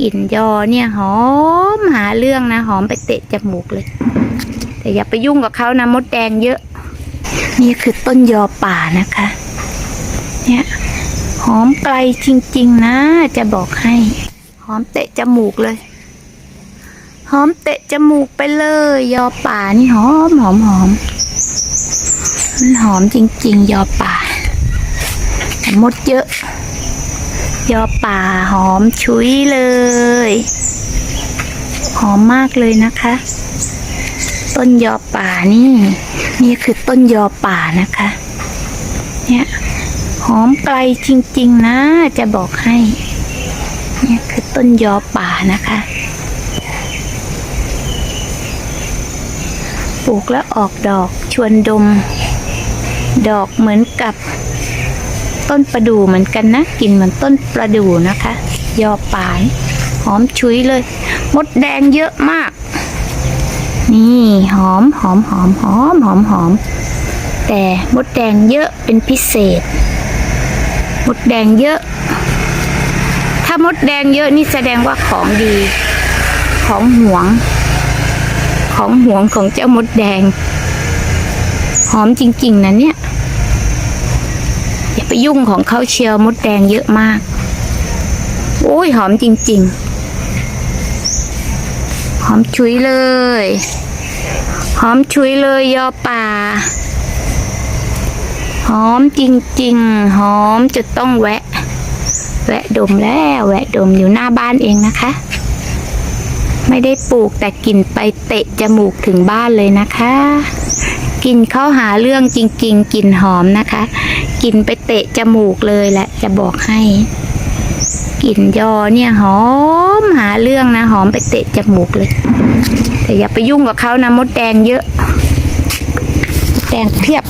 กลิ่นยอเนี่ยหอมหาเรื่องนะ หอมไปเตะจมูกเลย แต่อย่าไปยุ่งกับเขานะมดแดงเยอะ นี่คือต้นยอป่านะคะ เนี่ยหอมไกลจริง ๆ นะ จะบอกให้ หอมเตะจมูกเลย หอมเตะจมูกไปเลย ยอป่านี่หอมหอมหอมมันหอมจริง ๆ ยอป่ามดเยอะ ยอป่าหอมชุยเลย หอมมากเลยนะคะ ต้นยอป่านี่ นี่คือต้นยอป่านะคะ เนี่ยหอมไกลจริง ๆ นะ จะบอกให้ เนี่ยคือต้นยอป่านะคะปลูกแล้วออกดอกชวนดม ดอกเหมือนกับ ต้นประดู่เหมือนกันนะกลิ่นเหมือนต้นประดู่นะคะ ยอป่าย หอมชุยเลย มดแดงเยอะมาก นี่หอมหอมหอมหอมหอมหอม แต่มดแดงเยอะเป็นพิเศษ มดแดงเยอะ ถ้ามดแดงเยอะนี่แสดงว่าของดี ของหวง ของหวงของเจ้ามดแดง หอมจริง ๆนะเนี่ย ยุ่งของเขาเชียวมดแดงเยอะมาก โอ้ยหอมจริง ๆ หอมชุยเลย หอมชุยเลยยอป่า หอมจริง ๆ หอมจะต้องแวะ แวะดมแล้วแวะดมอยู่หน้าบ้านเองนะคะ ไม่ได้ปลูกแต่กลิ่นไปเตะจมูกถึงบ้านเลยนะคะ กลิ่นเข้าหาเรื่องจริง ๆกลิ่นหอมนะคะกลิ่นไปเตะจมูกเลยแหละ จะบอกให้กลิ่นยอเนี่ยหอมหาเรื่องนะหอมไปเตะจมูกเลย แต่อย่าไปยุ่งกับเขานะมดแดงเยอะมดแดงเพียบ